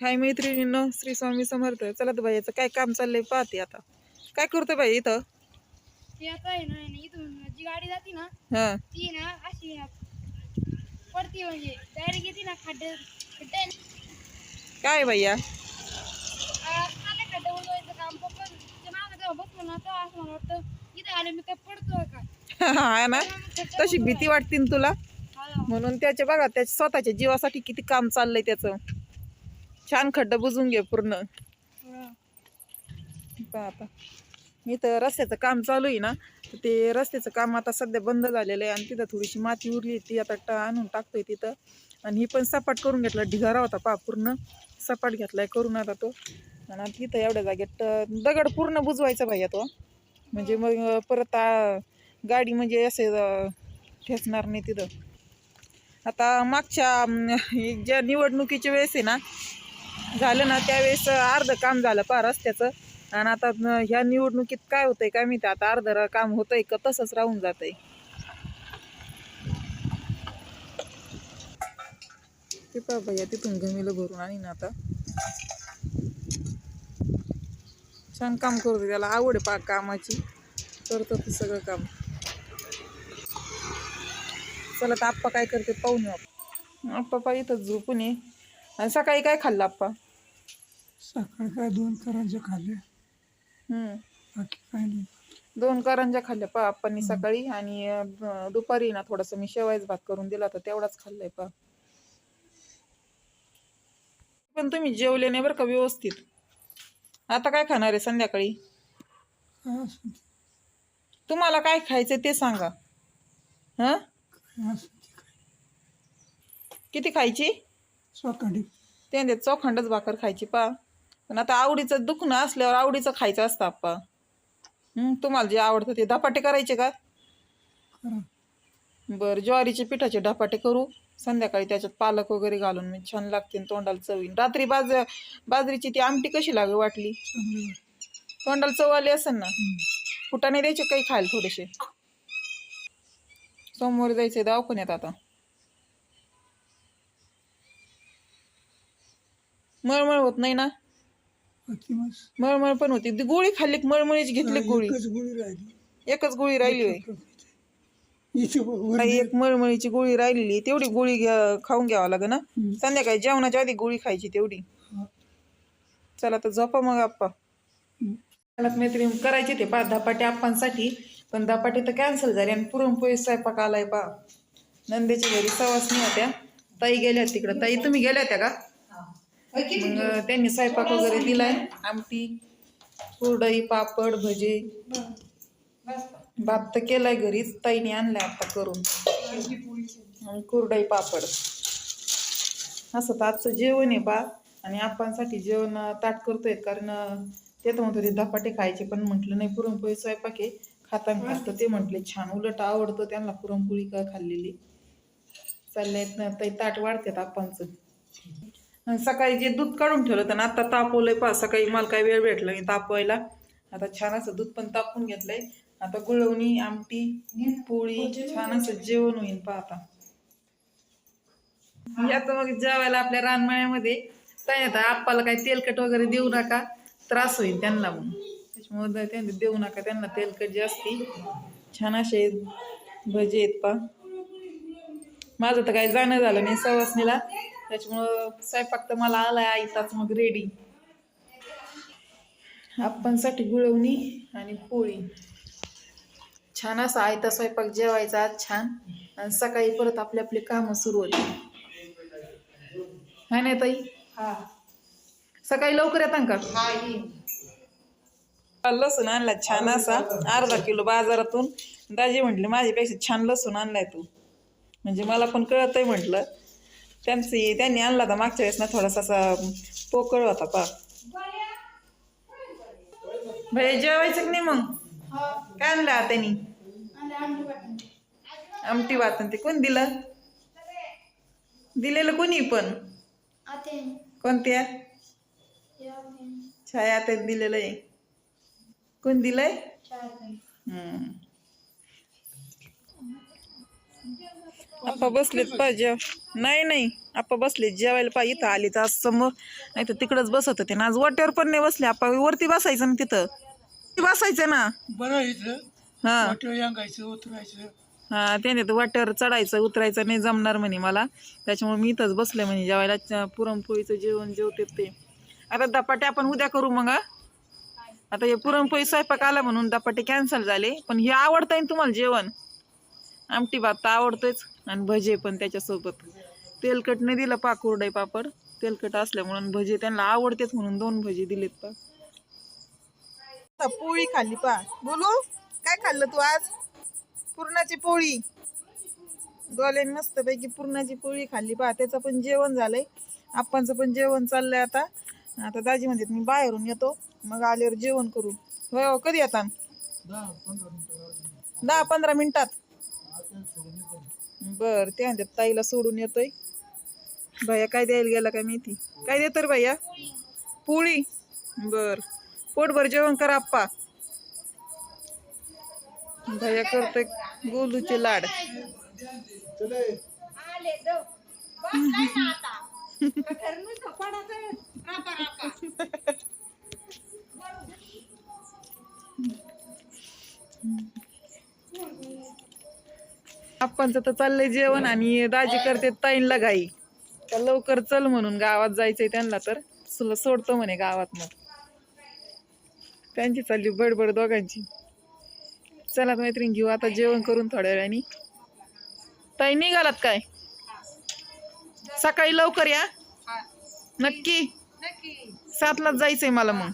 हाय मैत्रिणींनो श्री स्वामी समर्थ. चला तर बाई याचं काय काम चाललंय पाहते आता. काय करतोय बाई इथं? ते आता आहे ना इथून जी गाडी जाते ना हा. ती ना अशी ना पडती म्हणजे. डायरेक्ट येते ना खड्डे खड्डे. काय भैया? आले खड्डे उडवायचं काम पप्पा ते मागं जेव्हा बसलो ना तेव्हा असं मला वाटतं इथे आले मी काय पडतोय का? हा ना. तशी भीती वाटते ना तुला? हा. म्हणून त्याच्या बघा त्याच्या स्वतःच्या जीवासाठी किती काम चाललंय त्याचं. छान खड्डा बुजून घे पूर्ण. हा. पहा आता इथं रस्त्याचं काम चालू आहे ना तर ते रस्त्याचं काम आता सध्या बंद झालेलं आहे आणि तिथं थोडीशी माती उरली ती आता टा आणून टाकतोय तिथं. आणि ही पण सपाट करून घेतला ढिगारा होता पा पूर्ण. सपाट घेतलाय करून आता तो. आणि आता तिथं एवढ्या जागेत दगड पूर्ण बुजवायचा भाई तो. म्हणजे मग परत गाडी म्हणजे असे ठेचणार नाही तिथं. आता मागच्या ज्या निवडणुकीच्या वेळेस आहे ना झालं ना त्यावेळेस अर्ध काम झालं पा रस्त्याचं. आणि आता ह्या निवडणुकीत काय होतंय काय माहिती? आता अर्ध काम होतंय का तसंच राहून जातंय. ते पा भैया तिथून गमिलं भरून आणि ना आता. छान काम करतो त्याला. आवड आहे पा कामाची. करतो ते सगळं काम. चला तर आप्पा काय करते पाहून आप्पा पा इथं झोपून ये आणि सकाळी काय खाल्लं आप्पा? सकाळी काय दोन करांचे खाल्ले हम्म. बाकी काय नाही. दोन करंजा खाल्ल्या पा आप्पांनी सकाळी आणि अं, दुपारी ना थोडंसं मी शेवायच भात करून दिला तर तेवढाच खाल्लाय पा पण तुम्ही जेवले नाही बरं का व्यवस्थित. आता काय खाणार आहे संध्याकाळी? काय असं ते- तुम्हाला काय खायचं ते सांगा. हं? काय असं ते काय. किती खायची? सकाळी ते चौखंडच भाकर खायची पा पण आता आवडीचं दुखणं असल्यावर आवडीचं खायचं असतं आप्पा. हं, तुम्हाला जे आवडतं ते धपाटे करायचे का? करा. बरं ज्वारीचे पिठाचे धपाटे करू. संध्याकाळी त्याच्यात पालक वगैरे घालून मी छान लागते तोंडाला चवीन रात्री बाज बाजरीची ती आमटी कशी लाग वाटली? चांगलं तोंडाला चव आली असेल ना? फुटाणे द्यायचे काही खायला थोडेसे? सोमवारी जायचंय दवाखान्यात आता. मळमळ होत नाही ना? मग मळमळ पण होती. ती गोळी खाल्ली की मळमळीची घेतली का गोळी. एकच गोळी राहिली. एकच गोळी राहिली होय. इथे वर काही एक मळमळीची गोळी राहिलेली. तेवढी गोळी घ्या खाऊन घ्यावं लागेल ना. हम्म. संध्याकाळी जेवणाच्या आधी गोळी खायची तेवढी. हा. चला तर झोपा मग आप्पा. हम्म. मला मैत्रीण करायचे ते पा धपाटे आप्पांसाठी. पण धपाटे तर कॅन्सल झाले आणि पुरणपोळी स्वयंपाक आलाय पा नंदेच्या घरी सवासनी होत्या. ताई गेल्या तिकडं. ताई तुम्ही गेल्या होत्या का? मग त्यांनी स्वयंपाक वगैरे दिलाय आमटी कुरडई पापड भजे. भात तर केलाय घरीच ताईने आणलाय आता करून. आणि कुरडई पापड. असं तर आजचं जेवण आहे बा. आणि आप्पांसाठी जेवण ताट करतोय कारण ते तर म्हणतो ते धपाटे खायचे पण म्हटलं नाही पुरणपोळी स्वयंपाक आहे. खाताना खात ते म्हटले छान उलट आवडतं त्यांना पुरणपोळी का खाल्लेली. चालले ना ते ताट वाढतात आप्पांचं. आणि सकाळी जे दूध काढून ठेवलं होतं ना आता तापवलंय पा सकाळी मला काही वेळ भेटला नाही तापवायला. आता छान असं दूध पण तापून घेतलंय. आता गुळवणी आमटी पोळी छान असं जेवण होईल पा आता. मग जेवायला आपल्या रानमाळ्यामध्ये. काय आता आप्पाला काही तेलकट वगैरे देऊ नका त्रास होईल त्यांना मग त्याच्यामुळे त्यांना देऊ नका त्यांना तेलकट जे असते छान असे भजे आहेत पा माझं तर काही जाणं झालं नाही सवासनीला त्याच्यामुळं स्वयंपाक तर मला आलाय आईताच मग रेडी आप्पांसाठी गुळवणी आणि पोळी. छान असा आयता स्वयंपाक जेवायचा आज छान. आणि सकाळी परत आपले आपले कामं सुरू होते. हाय नाही ताई? सकाळी लवकर येतात का? लसूण आणला छान असा. अर्धा किलो बाजारातून. दाजी म्हटले माझ्यापेक्षा छान लसूण आणलाय तू. म्हणजे मला पण कळतंय म्हटलं. त्यांची त्यांनी आणला होता मागच्या वेळेस ना थोडासा असा पोकळ होता पा. भाई जेवायचं की नाही मग? काय आणलं त्यांनी? आमटी वाटण ते कोण दिलं? दिलेलं कोणी पण? कोणत्या. छाया आता दिलेलं आहे. कोण दिलंय? आप्पा बसलेत पाहिजे नाही नाही. आप्पा बसलेत जेवायला पाहिजे इथं आली तर आज समोर. नाही तर तिकडंच बसत होते ना. आज वाट्यावर पण नाही बसले. आप्पा वरती बसायचं ना तिथं. वरती बसायचं ना. बरं इथं. हा. वाटं यांगायचं उतरायचं. हा त्याने तर वाट्यावर चढायचं उतरायचं नाही जमणार म्हणे मला. त्याच्यामुळे मी इथंच बसले म्हणे जेवायला. च- पुरणपोळीचं जेवण जेवते ते. आता धपाटे आपण उद्या करू मग हा? आता हे पुरणपोळी स्वयंपाक आला म्हणून धपाटे कॅन्सल झाले. पण हे आवडतंय ना तुम्हाला जेवण? आमटी भात तर आवडतोच आणि भजे पण त्याच्यासोबत. तेलकट नाही दिलं पाकुरडे पापड. तेलकट असल्यामुळे भजे त्यांना आवडतेच म्हणून दोन भजे दिलेत पा पोळी खाल्ली पा. बोलू? काय खाल्लं तू आज? पुरणाची पोळी. गोल्याने मस्त पैकी पुरणाची पोळी खाल्ली पहा त्याचं पण जेवण झालंय. आप्पांचं पण जेवण चाललंय आता. आता दाजी म्हणतात मी बाहेरून येतो. मग आल्यावर जेवण करू. होय हो कधी येतात दहा पंधरा मिनिटात. बर ते म्हणतात ताईला सोडून येतोय. भैया काय द्यायला गेला काय माहिती? काय देतो रे भैया? पोळी. बर. पोटभर जेवण करा आप्पा. भैया करतोय गोलूचे लाड. आप्पांचं तर चाललंय जेवण आणि दाजी करते ताईंला घाई. तर लवकर चल म्हणून गावात जायचंय त्यांना तर. तुला सोडतो म्हणे गावात मग. त्यांची चालली बडबड दोघांची. चला मैत्रीण घेऊ आता जेवण करून थोड्या वेळाने. ताई निघालात काय? सकाळी लवकर या. नक्की. सातलाच जायचंय मला मग.